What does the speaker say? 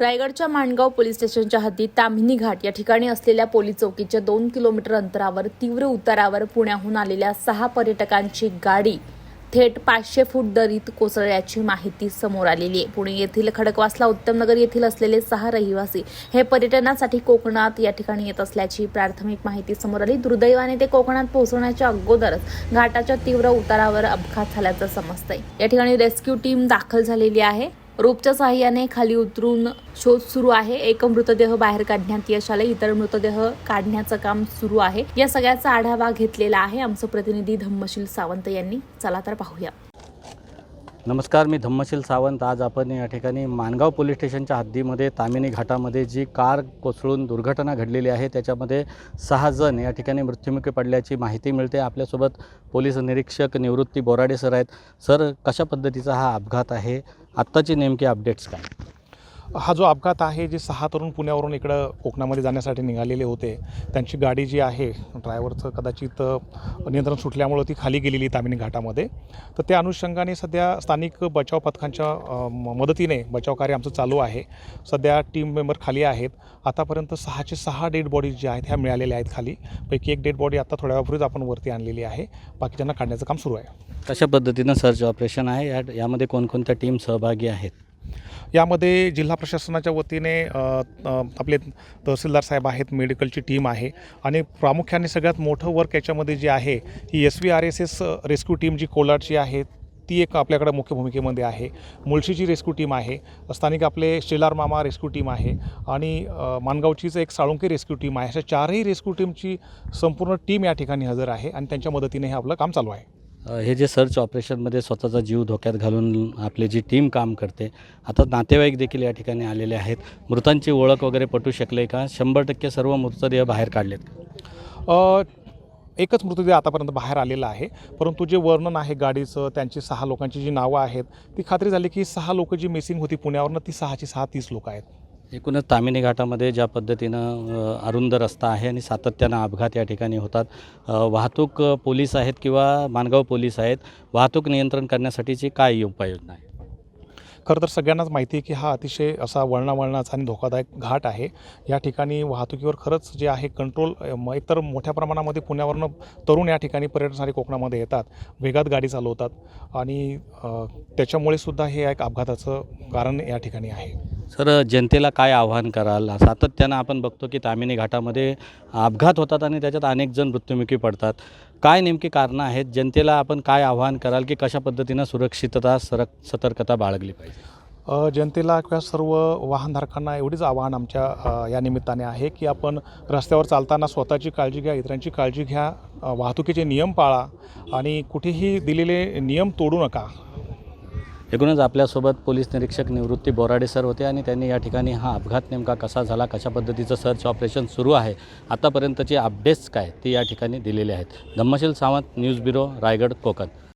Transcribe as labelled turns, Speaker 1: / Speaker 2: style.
Speaker 1: रायगडच्या माणगाव पोलीस स्टेशनच्या हद्दीत ताम्हिणी घाट या ठिकाणी असलेल्या पोलीस चौकीच्या दोन किलोमीटर अंतरावर तीव्र उतारावर पुण्याहून आलेल्या सहा पर्यटकांची गाडी थेट पाचशे फूट दरीत कोसळल्याची माहिती समोर आलेली आहे. पुणे येथील खडकवासला उत्तमनगर येथील असलेले सहा रहिवासी हे पर्यटनासाठी कोकणात या ठिकाणी येत असल्याची प्राथमिक माहिती समोर आली. दुर्दैवाने ते कोकणात पोहोचण्याच्या अगोदरच घाटाच्या तीव्र उतारावर अपघात झाल्याचं समजतंय. या ठिकाणी रेस्क्यू टीम दाखल झालेली आहे. रोपच्या सहाय्याने खाली उतरून शोध सुरू आहे. एक मृतदेह बाहेर काढण्यात यश आले इतर मृतदेह काढण्याचं काम सुरू आहे. या सगळ्याचा आढावा घेतलेला आहे आमचं प्रतिनिधी धम्मशील सावंत यांनी. चला तर पाहूया.
Speaker 2: नमस्कार मी धम्मशील सावंत. आज आपण या ठिकाणी मानगाव पोलीस स्टेशनच्या हद्दीमध्ये तामिनी घाटामध्ये जी कार कोसळून दुर्घटना घडलेली आहे त्याच्यामध्ये सहा जण या ठिकाणी मृत्युमुखी पडल्याची माहिती मिळते. आपल्यासोबत पोलीस निरीक्षक निवृत्ती बोराडे सर आहेत. सर कशा पद्धतीचा हा अपघात आहे? आत्ताचे नेमके अपडेट्स काय?
Speaker 3: हा जो अपघात आहे जे सहा तरुण पुण्यावरून इकडं कोकणामध्ये जाण्यासाठी निघालेले होते त्यांची गाडी जी आहे ड्रायव्हरचं कदाचित नियंत्रण सुटल्यामुळं ती खाली गेलेली तामिनी घाटामध्ये. तर त्या अनुषंगाने सध्या स्थानिक बचाव पथकांच्या म- मदतीने बचाव कार्य आमचं चालू आहे. सध्या टीम मेंबर खाली आहेत. आतापर्यंत सहाचे सहा डेड बॉडीज ज्या आहेत ह्या मिळालेल्या आहेत खाली. पैकी एक डेड बॉडी आता थोड्या वेळापूर्वीच आपण वरती आणलेली आहे. बाकीच्यांना काढण्याचं काम सुरू आहे.
Speaker 2: कशा पद्धतीनं सर्च ऑपरेशन आहे? या यामध्ये कोणकोणत्या टीम सहभागी आहेत?
Speaker 3: यामध्ये जिल्हा प्रशासनाच्या वतीने आपले तहसीलदार साहेब आहेत मेडिकलची टीम आहे आणि प्रामुख्याने सगळ्यात मोठं वर्क याच्यामध्ये जे आहे ही S V R S S rescue team जी कोलाडची आहे ती एक आपल्याकडे मुख्य भूमिकेमध्ये आहे. मुळशीची रेस्क्यू टीम आहे स्थानिक आपले शेलार मामा रेस्क्यू टीम आहे आणि माणगावचीच मानगावचीच एक साळुंके रेस्क्यू टीम आहे. अशा चारही रेस्क्यू टीमची संपूर्ण टीम या ठिकाणी हजर आहे आणि त्यांच्या मदतीने हे आपलं काम चालू आहे.
Speaker 2: हे जे सर्च ऑपरेशनमध्ये स्वतःचा जीव धोक्यात घालून आपली जी टीम काम करते आता नातेवाईक देखील या ठिकाणी आलेले आहेत. मृतांची ओळख वगैरे पटू शकले का? शंभर टक्के सर्व मृतदेह बाहेर काढलेत
Speaker 3: एकच मृतदेह आतापर्यंत बाहेर आलेला आहे. परंतु जे वर्णन आहे गाडीचं त्यांची सहा लोकांची जी नावं आहेत ती खात्री झाली की सहा लोकं जी मिसिंग होती पुण्यावरनं ती सहाची सहा तीस लोकं आहेत.
Speaker 2: एकूणच तामिनी घाटामध्ये ज्या पद्धतीनं अरुंद रस्ता आहे आणि सातत्यानं अपघात या ठिकाणी होतात. वाहतूक पोलीस आहेत किंवा मानगाव पोलीस आहेत वाहतूक नियंत्रण करण्यासाठीची काय उपाययोजना आहे?
Speaker 3: खरं तर सगळ्यांनाच माहिती आहे की हा अतिशय असा वळणावळणाचा आणि धोकादायक घाट आहे. या ठिकाणी वाहतुकीवर खरंच जे आहे कंट्रोल एकतर मोठ्या प्रमाणामध्ये पुण्यावरनं तरुण या ठिकाणी पर्यटनासाठी कोकणामध्ये येतात वेगात गाडी चालवतात आणि त्याच्यामुळे सुद्धा हे एक अपघाताचं कारण या ठिकाणी आहे.
Speaker 2: सर जनतेला काय आव्हान कराल? सातत्यानं आपण बघतो की तामिनी घाटामध्ये अपघात होतात आणि त्याच्यात अनेक जण मृत्युमुखी पडतात. काय नेमकी कारणं आहेत? जनतेला आपण काय आव्हान कराल की कशा पद्धतीनं सुरक्षितता सरक सतर्कता बाळगली पाहिजे?
Speaker 3: जनतेला किंवा सर्व वाहनधारकांना एवढीच आव्हान आमच्या या निमित्ताने आहे की आपण रस्त्यावर चालताना स्वतःची काळजी घ्या इतरांची काळजी घ्या वाहतुकीचे नियम पाळा आणि कुठेही दिलेले नियम तोडू नका.
Speaker 2: एकूणच आपल्यासोबत पोलीस निरीक्षक निवृत्ती बोराडे सर होते आणि त्यांनी या ठिकाणी हा अपघात नेमका कसा झाला कशा पद्धतीचं सर्च ऑपरेशन सुरू आहे आतापर्यंतचे अपडेट्स काय ते या ठिकाणी दिलेले आहेत. Dhammasheel Sawant news bureau Raigad Konkan.